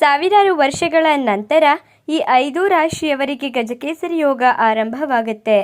ಸಾವಿರಾರು ವರ್ಷಗಳ ನಂತರ ಈ ಐದು ರಾಶಿಯವರಿಗೆ ಗಜಕೇಸರಿ ಯೋಗ ಆರಂಭವಾಗುತ್ತೆ.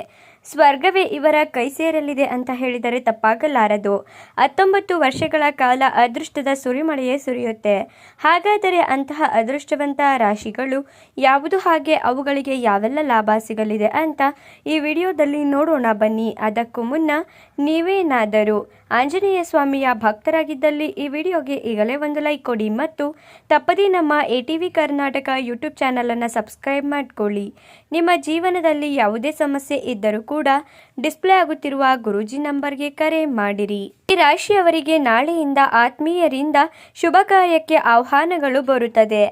ಸ್ವರ್ಗವೇ ಇವರ ಕೈ ಸೇರಲಿದೆ ಅಂತ ಹೇಳಿದರೆ ತಪ್ಪಾಗಲಾರದು. ಹತ್ತೊಂಬತ್ತು ವರ್ಷಗಳ ಕಾಲ ಅದೃಷ್ಟದ ಸುರಿಮಳೆಯೇ ಸುರಿಯುತ್ತೆ. ಹಾಗಾದರೆ ಅಂತಹ ಅದೃಷ್ಟವಂತ ರಾಶಿಗಳು ಯಾವುದು ಹಾಗೆ ಅವುಗಳಿಗೆ ಯಾವೆಲ್ಲ ಲಾಭ ಸಿಗಲಿದೆ ಅಂತ ಈ ವಿಡಿಯೋದಲ್ಲಿ ನೋಡೋಣ ಬನ್ನಿ. ಅದಕ್ಕೂ ಮುನ್ನ ನೀವೇನಾದರೂ ಆಂಜನೇಯ ಸ್ವಾಮಿಯ ಭಕ್ತರಾಗಿದ್ದಲ್ಲಿ ಈ ವಿಡಿಯೋಗೆ ಈಗಲೇ ಒಂದು ಲೈಕ್ ಕೊಡಿ ಮತ್ತು ತಪ್ಪದೇ ನಮ್ಮ A T V Karnataka YouTube ಚಾನಲನ್ನು ಸಬ್ಸ್ಕ್ರೈಬ್ ಮಾಡಿಕೊಳ್ಳಿ. ನಿಮ್ಮ ಜೀವನದಲ್ಲಿ ಯಾವುದೇ ಸಮಸ್ಯೆ ಇದ್ದರೂ ಕೂಡ ಡಿಸ್ಪ್ಲೇ ಆಗುತ್ತಿರುವ ಗುರೂಜಿ ನಂಬರ್ಗೆ ಕರೆ ಮಾಡಿರಿ. ಈ ರಾಶಿಯವರಿಗೆ ನಾಳೆಯಿಂದ ಆತ್ಮೀಯರಿಂದ ಶುಭ ಕಾರ್ಯಕ್ಕೆ ಆಹ್ವಾನಗಳು ಬರುತ್ತದೆ.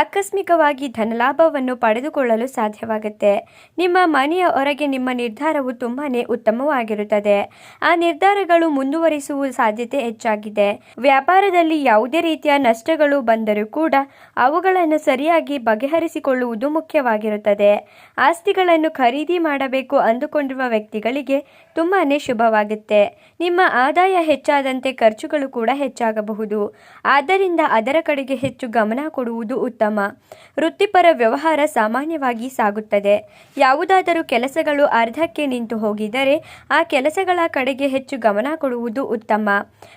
ಆಕಸ್ಮಿಕವಾಗಿ ಧನಲಾಭವನ್ನು ಪಡೆದುಕೊಳ್ಳಲು ಸಾಧ್ಯವಾಗುತ್ತೆ. ನಿಮ್ಮ ಮನೆಯ ಹೊರಗೆ ನಿಮ್ಮ ನಿರ್ಧಾರವು ತುಂಬಾ ಉತ್ತಮವಾಗಿರುತ್ತದೆ. ಆ ನಿರ್ಧಾರಗಳು ಮುಂದುವರಿಸುವ ಸಾಧ್ಯತೆ ಹೆಚ್ಚಾಗಿದೆ. ವ್ಯಾಪಾರದಲ್ಲಿ ಯಾವುದೇ ರೀತಿಯ ನಷ್ಟಗಳು ಬಂದರೂ ಕೂಡ ಅವುಗಳನ್ನು ಸರಿಯಾಗಿ ಬಗೆಹರಿಸಿಕೊಳ್ಳುವುದು ಮುಖ್ಯವಾಗಿರುತ್ತದೆ. ಆಸ್ತಿಗಳನ್ನು ಖರೀದಿ ಮಾಡಬೇಕು ಅಂದುಕೊಂಡಿರುವ ವ್ಯಕ್ತಿಗಳಿಗೆ ತುಂಬಾನೇ ಶುಭವಾಗುತ್ತೆ. ನಿಮ್ಮ ಆದಾಯ ಹೆಚ್ಚಾದಂತೆ ಖರ್ಚುಗಳು ಕೂಡ ಹೆಚ್ಚಾಗಬಹುದು. ಆದ್ದರಿಂದ ಅದರ ಕಡೆಗೆ ಹೆಚ್ಚು ಗಮನ ಕೊಡುವುದು ಉತ್ತಮ. ವೃತ್ತಿಪರ ವ್ಯವಹಾರ ಸಾಮಾನ್ಯವಾಗಿ ಸಾಗುತ್ತದೆ. ಯಾವುದಾದರೂ ಕೆಲಸಗಳು ಅರ್ಧಕ್ಕೆ ನಿಂತು ಹೋಗಿದರೆ ಆ ಕೆಲಸಗಳ ಕಡೆಗೆ ಹೆಚ್ಚು ಗಮನ ಕೊಡುವುದು ಉತ್ತಮ.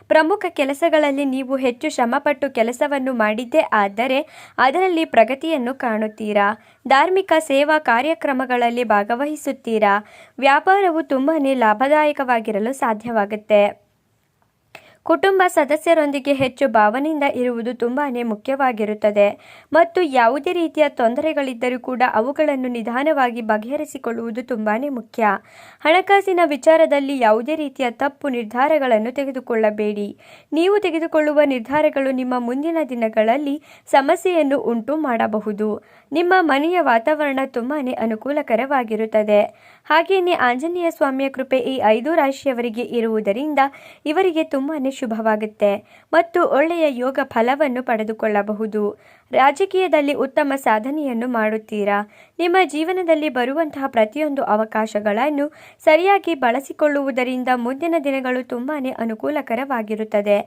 ಪ್ರಮುಖ ಕೆಲಸಗಳಲ್ಲಿ ನೀವು ಹೆಚ್ಚು ಶ್ರಮಪಟ್ಟು ಕೆಲಸವನ್ನು ಮಾಡಿದ್ದೇ ಆದರೆ ಅದರಲ್ಲಿ ಪ್ರಗತಿಯನ್ನು ಕಾಣುತ್ತೀರಾ? ಧಾರ್ಮಿಕ ಸೇವಾ ಕಾರ್ಯಕ್ರಮಗಳಲ್ಲಿ ಭಾಗವಹಿಸುತ್ತೀರಾ? ವ್ಯಾಪಾರವು ತುಂಬಾ ಲಾಭದಾಯಕವಾಗಿರಲು ಸಾಧ್ಯವಾಗುತ್ತೆ. ಕುಟುಂಬ ಸದಸ್ಯರೊಂದಿಗೆ ಹೆಚ್ಚು ಭಾವನೆಯಿಂದ ಇರುವುದು ತುಂಬಾ ಮುಖ್ಯವಾಗಿರುತ್ತದೆ. ಮತ್ತು ಯಾವುದೇ ರೀತಿಯ ತೊಂದರೆಗಳಿದ್ದರೂ ಕೂಡ ಅವುಗಳನ್ನು ನಿಧಾನವಾಗಿ ಬಗೆಹರಿಸಿಕೊಳ್ಳುವುದು ತುಂಬಾ ಮುಖ್ಯ. ಹಣಕಾಸಿನ ವಿಚಾರದಲ್ಲಿ ಯಾವುದೇ ರೀತಿಯ ತಪ್ಪು ನಿರ್ಧಾರಗಳನ್ನು ತೆಗೆದುಕೊಳ್ಳಬೇಡಿ. ನೀವು ತೆಗೆದುಕೊಳ್ಳುವ ನಿರ್ಧಾರಗಳು ನಿಮ್ಮ ಮುಂದಿನ ದಿನಗಳಲ್ಲಿ ಸಮಸ್ಯೆಯನ್ನು ಉಂಟು ಮಾಡಬಹುದು. ನಿಮ್ಮ ಮನೆಯ ವಾತಾವರಣ ತುಂಬಾ ಅನುಕೂಲಕರವಾಗಿರುತ್ತದೆ. ಹಾಗೆಯೇ ಆಂಜನೇಯ ಸ್ವಾಮಿಯ ಕೃಪೆ ಈ ಐದು ರಾಶಿಯವರಿಗೆ ಇರುವುದರಿಂದ ಇವರಿಗೆ ತುಂಬಾನೇ ಶುಭವಾಗುತ್ತೆ ಮತ್ತು ಒಳ್ಳೆಯ ಯೋಗ ಫಲವನ್ನು ಪಡೆದುಕೊಳ್ಳಬಹುದು. ರಾಜಕೀಯದಲ್ಲಿ ಉತ್ತಮ ಸಾಧನೆಯನ್ನು ಮಾಡುತ್ತೀರಾ? ನಿಮ್ಮ ಜೀವನದಲ್ಲಿ ಬರುವಂತಹ ಪ್ರತಿಯೊಂದು ಅವಕಾಶಗಳನ್ನು ಸರಿಯಾಗಿ ಬಳಸಿಕೊಳ್ಳುವುದರಿಂದ ಮುಂದಿನ ದಿನಗಳು ತುಂಬಾ ಅನುಕೂಲಕರವಾಗಿರುತ್ತದೆ.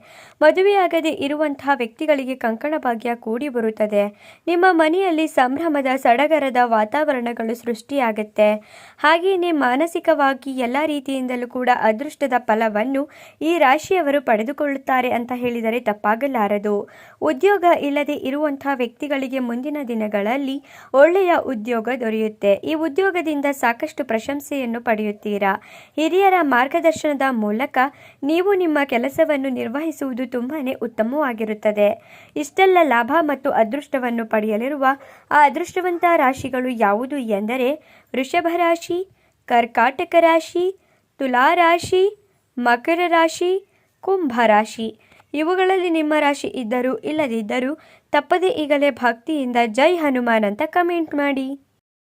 ಮದುವೆಯಾಗದೇ ಇರುವಂತಹ ವ್ಯಕ್ತಿಗಳಿಗೆ ಕಂಕಣ ಭಾಗ್ಯ ಕೂಡಿ ಬರುತ್ತದೆ. ನಿಮ್ಮ ಮನೆಯಲ್ಲಿ ಸಂಭ್ರಮದ ಸಡಗರದ ವಾತಾವರಣಗಳು ಸೃಷ್ಟಿಯಾಗುತ್ತೆ. ಹಾಗೆಯೇ ಮಾನಸಿಕವಾಗಿ ಎಲ್ಲ ರೀತಿಯಿಂದಲೂ ಕೂಡ ಅದೃಷ್ಟದ ಫಲವನ್ನು ಈ ರಾಶಿಯವರು ಪಡೆದುಕೊಳ್ಳುತ್ತಾರೆ ಅಂತ ಹೇಳಿದರೆ ತಪ್ಪಾಗಲಾರದು. ಉದ್ಯೋಗ ಇಲ್ಲದೆ ಇರುವಂತಹ ವ್ಯಕ್ತಿಗಳಿಗೆ ಮುಂದಿನ ದಿನಗಳಲ್ಲಿ ಒಳ್ಳೆಯ ಉದ್ಯೋಗ ದೊರೆಯುತ್ತೆ. ಈ ಉದ್ಯೋಗದಿಂದ ಸಾಕಷ್ಟು ಪ್ರಶಂಸೆಯನ್ನು ಪಡೆಯುತ್ತೀರಾ? ಹಿರಿಯರ ಮಾರ್ಗದರ್ಶನದ ಮೂಲಕ ನೀವು ನಿಮ್ಮ ಕೆಲಸವನ್ನು ನಿರ್ವಹಿಸುವುದು ತುಂಬಾ ಉತ್ತಮವಾಗಿರುತ್ತದೆ. ಇಷ್ಟೆಲ್ಲ ಲಾಭ ಮತ್ತು ಅದೃಷ್ಟವನ್ನು ಪಡೆಯಲಿರುವ ಆ ಅದೃಷ್ಟವಂತ ರಾಶಿಗಳು ಯಾವುದು ಎಂದರೆ ವೃಷಭ ರಾಶಿ, ಕರ್ಕಾಟಕ ರಾಶಿ, ತುಲಾ ರಾಶಿ, ಮಕರ ರಾಶಿ ಕುಂಭ ರಾಶಿ. ಇವುಗಳಲ್ಲಿ ನಿಮ್ಮ ರಾಶಿ ಇದ್ದರೂ ಇಲ್ಲದಿದ್ದರೂ ತಪ್ಪದೇ ಈಗಲೇ ಭಕ್ತಿಯಿಂದ ಜೈ ಹನುಮಾನ್ ಅಂತ ಕಮೆಂಟ್ ಮಾಡಿ.